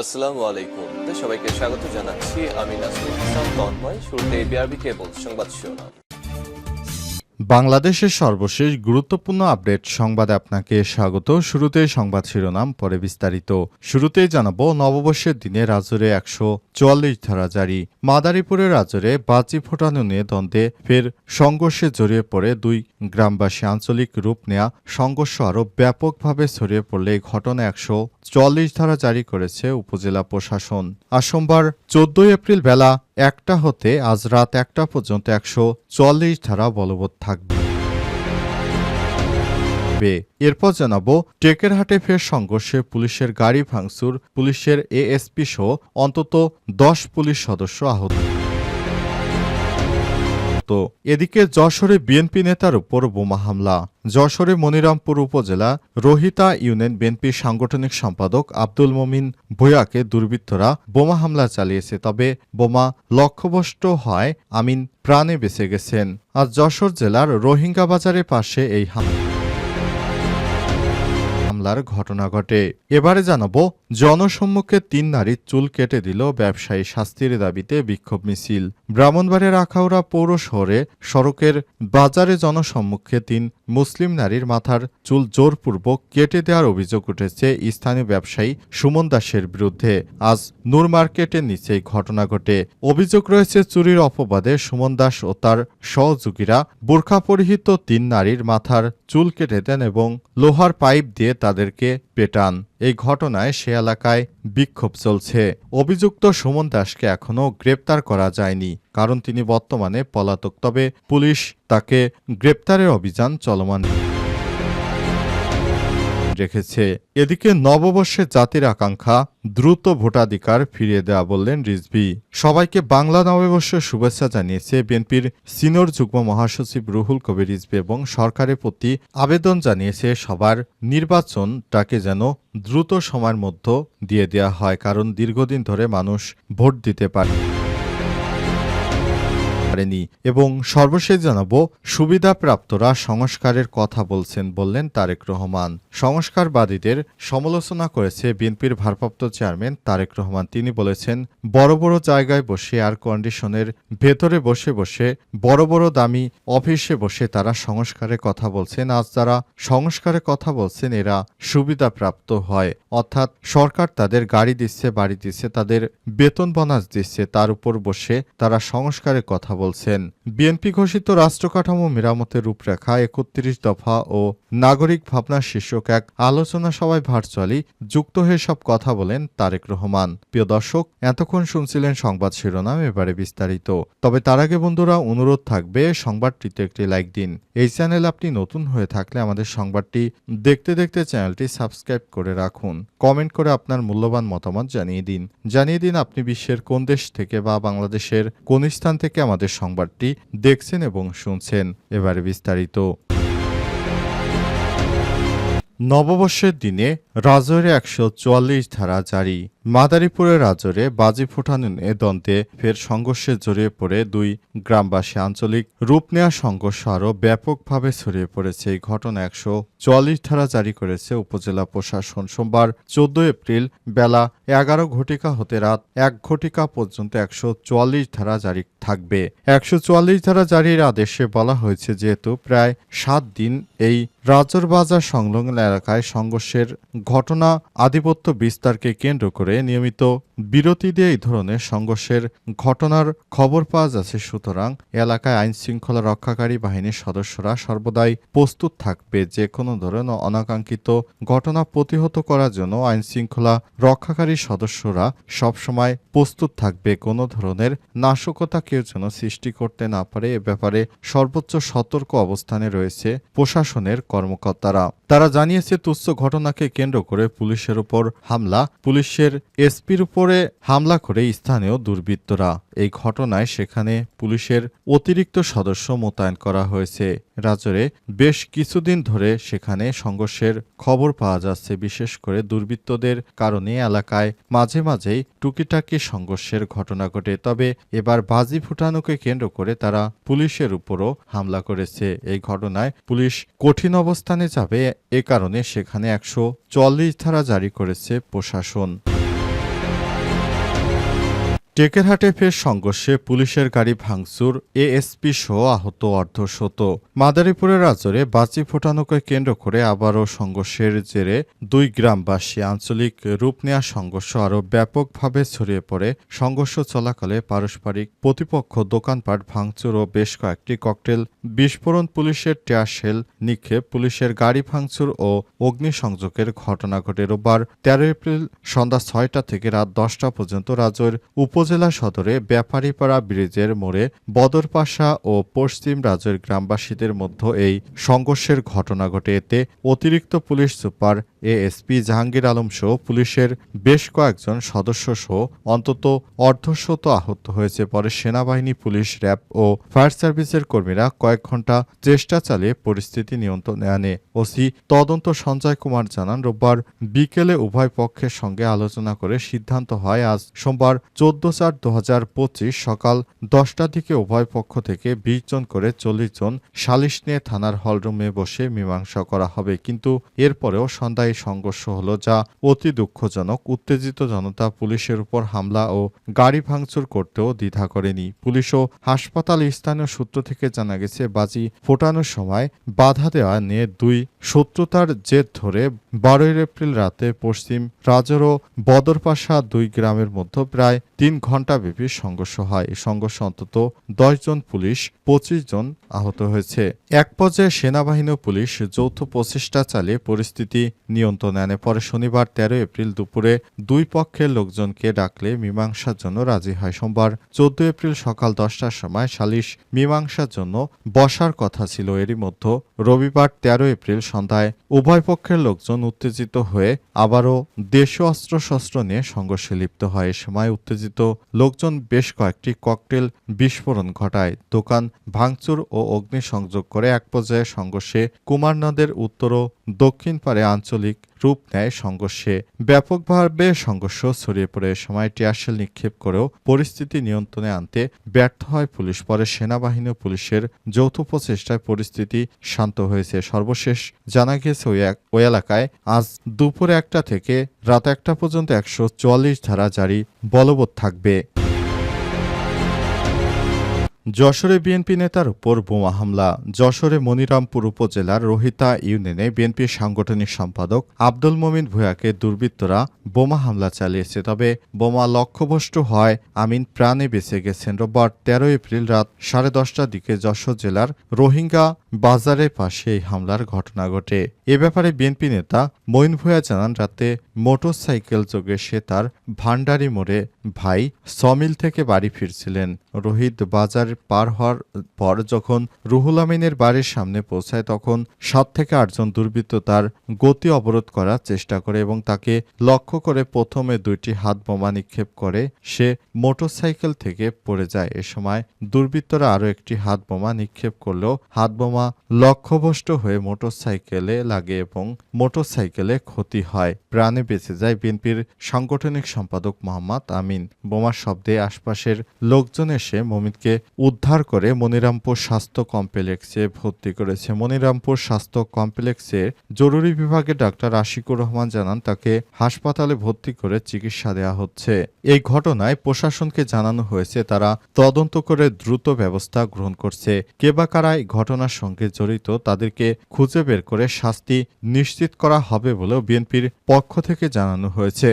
আসসালামু আলাইকুম। সবাইকে স্বাগত জানাচ্ছি। আমি নাসরুল ইসলাম, তন্ময়। শুরুতে বিআরবি কেবল সংবাদ শিরোনাম। বাংলাদেশের সর্বশেষ গুরুত্বপূর্ণ আপডেট সংবাদে আপনাকে স্বাগত। শুরুতেই সংবাদ শিরোনাম, পরে বিস্তারিত। শুরুতেই জানাব, নববর্ষের দিনে রাজরে একশো চুয়াল্লিশ ধারা জারি। মাদারীপুরের রাজরে বাজি ফোটানো নিয়ে দ্বন্দ্বে ফের সংঘর্ষে জড়িয়ে পড়ে দুই গ্রামবাসী। আঞ্চলিক রূপ নেয়া সংঘর্ষ আরও ব্যাপকভাবে ছড়িয়ে পড়লে ঘটনা একশো চুয়াল্লিশ ধারা জারি করেছে উপজেলা প্রশাসন। আর সোমবার চোদ্দই এপ্রিল বেলা একটা হতে আজ রাত একটা পর্যন্ত একশো চুয়াল্লিশ ধারা বলবৎ থাকবে। এরপর জানাব, টেকেরহাটে ফের সংঘর্ষে পুলিশের গাড়ি ভাঙচুর, পুলিশের এএসপি সহ অন্তত দশ পুলিশ সদস্য আহত। এদিকে যশোরে বিএনপি নেতার উপর বোমা হামলা। যশোরে মনিরামপুর উপজেলা রোহিতা ইউনিয়ন বিএনপি সাংগঠনিক সম্পাদক আব্দুল মমিন ভূয়াকে দুর্বৃত্তরা বোমা হামলা চালিয়েছে, তবে বোমা লক্ষ্যভ্রষ্ট হয় আমিন প্রাণে বেঁচে গেছেন। আর যশোর জেলার রোহিঙ্গা বাজারের পাশে এই হামলা। হামলার ঘটনা ঘটে। এবারে জানাব, জনসম্মুখে তিন নারীর চুল কেটে দিল ব্যবসায়ী শাস্তির দাবিতে বিক্ষোভ মিছিল। ব্রাহ্মণবাড়িয়ার আখাউড়া পৌর শহরে সড়কের বাজারে জনসম্মুখে তিন মুসলিম নারীর মাথার চুল জোরপূর্বক কেটে দেওয়ার অভিযোগ উঠেছে স্থানীয় ব্যবসায়ী সুমন দাসের বিরুদ্ধে। আজ নূর মার্কেটের নিচেই ঘটনা ঘটে। অভিযোগ রয়েছে, চুরির অপবাদে সুমন দাস ও তার সহযোগীরা বোরখা পরিহিত তিন নারীর মাথার চুল কেটে দেন এবং লোহার পাইপ দিয়ে তাদেরকে পেটান। এই ঘটনায় সে এলাকায় বিক্ষোভ চলছে। অভিযুক্ত সুমন দাসকে এখনও গ্রেপ্তার করা যায়নি, কারণ তিনি বর্তমানে পলাতক। তবে পুলিশ তাকে গ্রেপ্তারের অভিযান চলমান। রেখেছে। এদিকে নববর্ষে জাতির আকাঙ্ক্ষা দ্রুত ভোটাধিকার ফিরিয়ে দেওয়া বললেন রিজভি। সবাইকে বাংলা নববর্ষের শুভেচ্ছা জানিয়েছে বিএনপির সিনিয়র যুগ্ম মহাসচিব রুহুল কবির রিজভি এবং সরকারের প্রতি আবেদন জানিয়েছে সবার নির্বাচনটাকে যেন দ্রুত সময়ের মধ্যে দিয়ে দেওয়া হয়, কারণ দীর্ঘদিন ধরে মানুষ ভোট দিতে পারে। পারেনি এবং সর্বশেষ জানাব, সুবিধাপ্রাপ্তরা সংস্কারের কথা বলছেন বললেন তারেক রহমান। সংস্কারবাদীদের সমালোচনা করেছে বিএনপির ভারপ্রাপ্ত চেয়ারম্যান তারেক রহমান। তিনি বলেছেন, বড় বড় জায়গায় বসে এয়ার কন্ডিশনের ভেতরে বসে বসে, বড় বড় দামি অফিসে বসে তারা সংস্কারের কথা বলছেন। আজ যারা সংস্কারের কথা বলছেন, এরা সুবিধাপ্রাপ্ত হয়। অর্থাৎ সরকার তাদের গাড়ি দিচ্ছে, বাড়ি দিচ্ছে, তাদের বেতন বোনাস দিচ্ছে, তার উপর বসে তারা সংস্কারের কথা বলছেন, বিএনপি ঘোষিত রাষ্ট্রকাঠামো মেরামতের রূপরেখা একত্রিশ দফা ও নাগরিক ভাবনা শীর্ষক এক আলোচনা সভায় ভার্চুয়ালি যুক্ত হয়ে সব কথা বলেন তারেক রহমান। প্রিয় দর্শক, এতক্ষণ শুনছিলেন সংবাদ শিরোনাম, এবারে বিস্তারিত। তবে তার আগে বন্ধুরা, অনুরোধ থাকবে, সংবাদটিতে একটি লাইক দিন। এই চ্যানেল আপনি নতুন হয়ে থাকলে আমাদের সংবাদটি দেখতে দেখতে চ্যানেলটি সাবস্ক্রাইব করে রাখুন। কমেন্ট করে আপনার মূল্যবান মতামত জানিয়ে দিন। জানিয়ে দিন আপনি বিশ্বের কোন দেশ থেকে বা বাংলাদেশের কোন স্থান থেকে আমাদের সংবাদটি দেখছেন এবং শুনছেন। এবার বিস্তারিত। নববর্ষের দিনে রাজরে একশো চুয়াল্লিশ ধারা জারি। মাদারীপুরের রাজরে বাজি ফোটানো নিয়ে দ্বন্দ্বে ফের সংঘর্ষে জড়িয়ে পড়ে দুই গ্রামবাসী। আঞ্চলিক রূপ নেওয়া সংঘর্ষ আরও ব্যাপকভাবে ছড়িয়ে পড়েছে। এই ঘটনা একশো চুয়াল্লিশ ধারা জারি করেছে উপজেলা প্রশাসন। সোমবার চোদ্দ এপ্রিল বেলা এগারো ঘটিকা হতে রাত এক ঘটিকা পর্যন্ত একশো চুয়াল্লিশ ধারা জারি থাকবে। একশো চুয়াল্লিশ ধারা জারির আদেশে বলা হয়েছে যেহেতু প্রায় সাত দিন এই রাজর বাজার সংলগ্ন এলাকায় সংঘর্ষের ঘটনা আধিপত্য বিস্তারকে কেন্দ্র করে নিয়মিত বিরতি দিয়ে এই ধরনের সংঘর্ষের ঘটনার খবর পাওয়া যাচ্ছে। সুতরাং এলাকায় আইন শৃঙ্খলা রক্ষাকারী বাহিনীর সদস্যরা সর্বদাই প্রস্তুত থাকবে। যে কোনো ধরনের অনাকাঙ্ক্ষিত ঘটনা প্রতিহত করার জন্য আইন শৃঙ্খলা রক্ষাকারী সদস্যরা সবসময় প্রস্তুত থাকবে। কোনো ধরনের নাশকতা কেউ যেন সৃষ্টি করতে না পারে, এ ব্যাপারে সর্বোচ্চ সতর্ক অবস্থানে রয়েছে প্রশাসনের কর্মকর্তারা। তারা জানিয়েছে, তুচ্ছ ঘটনাকে কেন্দ্র করে পুলিশের উপর হামলা। পুলিশের এসপির উপরে হামলা করে স্থানীয় দুর্বৃত্তরা। এই ঘটনায় সেখানে পুলিশের অতিরিক্ত সদস্য মোতায়েন করা হয়েছে। রাজরে বেশ কিছুদিন ধরে সেখানে সংঘর্ষের খবর পাওয়া যাচ্ছে, বিশেষ করে দুর্বৃত্তদের কারণে এলাকায় মাঝে মাঝেই টুকিটাকি সংঘর্ষের ঘটনা ঘটে। তবে এবার বাজি ফুটানোকে কেন্দ্র করে তারা পুলিশের উপরও হামলা করেছে। এই ঘটনায় পুলিশ কঠিন অবস্থানে যাবে, এ কারণে সেখানে একশো চল্লিশ ধারা জারি করেছে প্রশাসন। টেকেরহাটে ফের সংঘর্ষে পুলিশের গাড়ি ভাঙচুর, এএসপি সহ আহত অর্ধশত। মাদারীপুরের আজরে বাজি ফোটানোকে কেন্দ্র করে আবারও সংঘর্ষের জেরে দুই গ্রামবাসী আঞ্চলিক রূপ নেওয়া সংঘর্ষ আরও ব্যাপকভাবে ছড়িয়ে পড়ে। সংঘর্ষ চলাকালে পারস্পরিক প্রতিপক্ষ দোকানপাট ভাঙচুর ও বেশ কয়েকটি ককটেল, বিস্ফোরণ পুলিশের টেয়ার শেল নিক্ষেপ, পুলিশের গাড়ি ভাঙচুর ও অগ্নিসংযোগের ঘটনা ঘটে রোববার তেরো এপ্রিল সন্ধ্যা ছয়টা থেকে রাত দশটা পর্যন্ত রাজ্যের উপজেলা সদরে ব্যাপারীপাড়া ব্রিজের মোড়ে বদরপাশা ও পশ্চিম রাজ্যের গ্রামবাসীদের মধ্যে এই সংঘর্ষের ঘটনা ঘটে এতে অতিরিক্ত police super ASP Jahangir Alam সহ পুলিশের বেশ কয়েকজন সদস্য সহ অন্তত অর্ধশত আহত হয়েছে। পরে সেনাবাহিনী, পুলিশ, র্যাব ও ফায়ার সার্ভিসের কর্মীরা কয়েক ঘণ্টা চেষ্টা চালিয়ে পরিস্থিতি নিয়ন্ত্রণে আনে। ওসি তদন্ত সঞ্জয় কুমার জানান, রোববার বিকেলে উভয় পক্ষের সঙ্গে আলোচনা করে সিদ্ধান্ত হয়, আজ সোমবার চোদ্দ চার দু সকাল দশটার দিকে উভয় পক্ষ থেকে বিশ জন করে চল্লিশ জন সালিশ নিয়ে থানার হলরুমে বসে মীমাংসা করা হবে। কিন্তু এরপরেও সন্ধ্যায় সংঘর্ষ হলো, যা অতি দুঃখজনক। উত্তেজিত জনতা পুলিশের উপর হামলা ও গাড়ি ভাঙচুর করতেও দ্বিধা করেনি। পুলিশ ও হাসপাতাল স্থানীয় সূত্র থেকে জানা গেছে, বাজি ফোটানোর সময় বাধা দেওয়া নিয়ে দুই শত্রুতার জের ধরে বারোই এপ্রিল রাতে পশ্চিম রাজর ও বদরপাশা দুই গ্রামের মধ্যে প্রায় তিন ঘণ্টা ব্যাপী সংঘর্ষ হয়। এই সংঘর্ষে অন্তত জন পুলিশ, পঁচিশ জন আহত হয়েছে। এক পর্যায়ে সেনাবাহিনী পুলিশ যৌথ প্রচেষ্টা চালিয়ে পরিস্থিতি নিয়ন্ত্রণে আনে। পরে শনিবার তেরো এপ্রিল দুপুরে দুই পক্ষের লোকজনকে ডাকলে মীমাংসার জন্য রাজি হয়। সোমবার চোদ্দ এপ্রিল সকাল দশটার সময় সালিশ মীমাংসার জন্য বসার কথা ছিল। এরই মধ্যে রবিবার তেরো এপ্রিল সন্ধ্যায় উভয় পক্ষের লোকজন উত্তেজিত হয়ে আবারও অস্ত্র শস্ত্র নিয়ে সংঘর্ষে লিপ্ত হয়, এ সময় উত্তেজিত লোকজন বেশ কয়েকটি ককটেল বিস্ফোরণ ঘটায়। দোকান ভাঙচুর ও অগ্নিসংযোগ করে এক পর্যায়ে সংঘর্ষে কুমারনাদের উত্তর ও দক্ষিণ পারে আঞ্চলিক রূপ নেয় সংঘর্ষে। ব্যাপকভাবে সংঘর্ষ ছড়িয়ে পড়ে সময় টিয়ারশেল নিক্ষেপ করেও পরিস্থিতি নিয়ন্ত্রণে আনতে ব্যর্থ হয় পুলিশ। পরে সেনাবাহিনী পুলিশের যৌথ প্রচেষ্টায় পরিস্থিতি শান্ত হয়েছে। সর্বশেষ জানা গিয়েছে ওই এক- ওই এলাকায় আজ দুপুর একটা থেকে রাত একটা পর্যন্ত একশো চুয়াল্লিশ ধারা জারি বলবৎ থাকবে। যশোরে বিএনপি নেতার উপর বোমা হামলা। যশোরে মনিরামপুর উপজেলার রোহিতা ইউনিয়নে বিএনপির সাংগঠনিক সম্পাদক আব্দুল মমিন ভূয়াকে দুর্বৃত্তরা বোমা হামলা চালিয়েছে। তবে বোমা লক্ষ্যভ্রষ্ট হয়, আমিন প্রাণে বেঁচে গেছেন রোববার তেরো এপ্রিল রাত সাড়ে দশটার দিকে যশোর জেলার রোহিঙ্গা বাজারের পাশে এই হামলার ঘটনা ঘটে। এ ব্যাপারে বিএনপি নেতা মঈন ভূয়া জানান, রাতে মোটরসাইকেল যোগে সে তার ভান্ডারি মোড়ে ভাই সমিল থেকে বাড়ি ফিরছিলেন। রোহিত বাজার পার হওয়ার পর যখন রুহুল আমিনের বাড়ির সামনে পৌঁছায়, তখন সাত থেকে আটজন দুর্বৃত্ত তার গতি অবরোধ করার চেষ্টা করে এবং তাকে লক্ষ্য করে প্রথমে দুইটি হাত বোমা নিক্ষেপ করে সে মোটরসাইকেল থেকে পড়ে যায়। এ সময় দুর্বৃত্তরা আরও একটি হাত বোমা নিক্ষেপ করলেও হাত বোমা লক্ষ্যভ্রষ্ট হয়ে মোটরসাইকেলে লাগে এবং মোটরসাইকেলে ক্ষতি হয়। প্রাণে বেঁচে যায় বিএনপির সাংগঠনিক সম্পাদক মোহাম্মদ আমিন। বোমার শব্দে আশপাশের লোকজন এসে মমিনকে উদ্ধার করে মনিরামপুর স্বাস্থ্য কমপ্লেক্সে ভর্তি করেছে। মনিরামপুর স্বাস্থ্য কমপ্লেক্সের জরুরি বিভাগে ডাক্তার আশিকুর রহমান জানান, তাকে হাসপাতালে ভর্তি করে চিকিৎসা দেওয়া হচ্ছে। এই ঘটনায় প্রশাসনকে জানানো হয়েছে, তারা তদন্ত করে দ্রুত ব্যবস্থা গ্রহণ করছে। কে বা কারা এই ঘটনার সঙ্গে জড়িত, তাদেরকে খুঁজে বের করে শাস্তি নিশ্চিত করা হবে বলেও বিএনপির পক্ষ থেকে জানানো হয়েছে।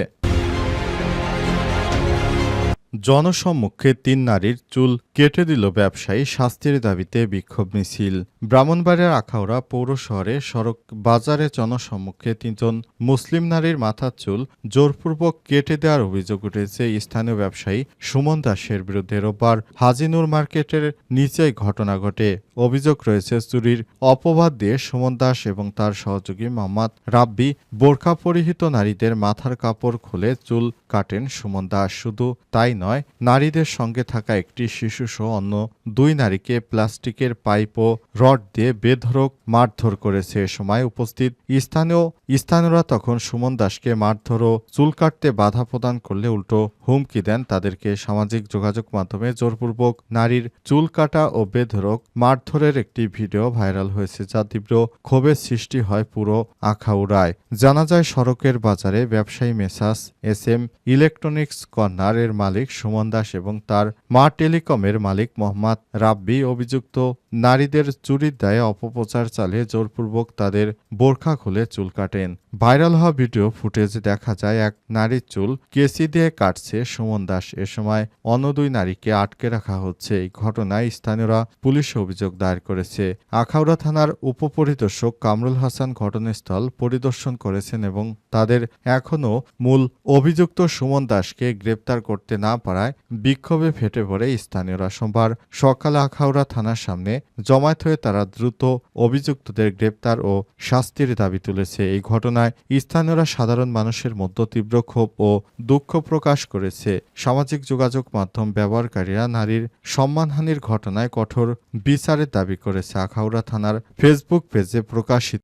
জনসম্মুখে তিন নারীর চুল কেটে দিল ব্যবসায়ী শাস্তির দাবিতে বিক্ষোভ মিছিল। ব্রাহ্মণবাড়িয়ার আখাউড়া পৌর শহরে সড়ক বাজারে জনসম্মুখে তিনজন মুসলিম নারীর মাথার চুল জোরপূর্বক কেটে দেওয়ার অভিযোগ উঠেছে স্থানীয় ব্যবসায়ী সুমন দাসের বিরুদ্ধে রোববার হাজিনুর মার্কেটের নিচেই ঘটনা ঘটে। অভিযোগ রয়েছে, চুরির অপবাদ দিয়ে সুমন দাস এবং তার সহযোগী মোহাম্মদ রাব্বি বোরখা পরিহিত নারীদের মাথার কাপড় খুলে চুল কাটেন সুমন দাস। শুধু তাই নয় নারীদের সঙ্গে থাকা একটি শিশুসহ অন্য দুই নারীকে প্লাস্টিকের পাইপ ও রড দিয়ে বেধরক মারধর করেছে। এ সময় উপস্থিত স্থানীয় স্থানীয়রা তখন সুমন দাসকে মারধর ও চুল কাটতে বাধা প্রদান করলে উল্টো হুমকি দেন। তাদেরকে সামাজিক যোগাযোগ মাধ্যমে জোরপূর্বক নারীর চুল কাটা ও বেধরক মারধরের একটি ভিডিও ভাইরাল হয়েছে, যা তীব্র ক্ষোভের সৃষ্টি হয় পুরো আখাউড়ায়। জানা যায়, সড়কের বাজারে ব্যবসায়ী messrs S M electronics corner এর মালিক সুমন দাস এবং তার মা টেলিকমের মালিক মোহাম্মদ রাব্বি অভিযুক্ত নারীদের চুরির দায়ে অপপ্রচার চালিয়ে জোরপূর্বক তাদের বোরখা খুলে চুল কাটেন। ভাইরাল হওয়া ভিডিও ফুটেজ দেখা যায়, এক নারীর চুল কেসি দিয়ে কাটছে সুমন দাস। এ সময় অন্য দুই নারীকে আটকে রাখা হচ্ছে। এই ঘটনায় স্থানীয়রা পুলিশে অভিযোগ দায়ের করেছে। আখাউড়া থানার উপপরিদর্শক কামরুল হাসান ঘটনাস্থল পরিদর্শন করেছেন এবং তাদের এখনও মূল অভিযুক্ত সুমন দাসকে গ্রেপ্তার করতে না পারায় বিক্ষোভে ফেটে পড়ে স্থানীয়রা। সোমবার সকালে আখাউড়া থানার সামনে জমায়েত হয়ে তারা দ্রুত অভিযুক্তদের গ্রেপ্তার ও শাস্তির দাবি তুলেছে। এই ঘটনায় স্থানীয়রা সাধারণ মানুষের মধ্যে তীব্র ক্ষোভ ও দুঃখ প্রকাশ করেছে। সামাজিক যোগাযোগ মাধ্যম ব্যবহারকারীরা নারীর সম্মানহানির ঘটনায় কঠোর বিচারের দাবি করেছে। আখাউড়া থানার ফেসবুক পেজে প্রকাশিত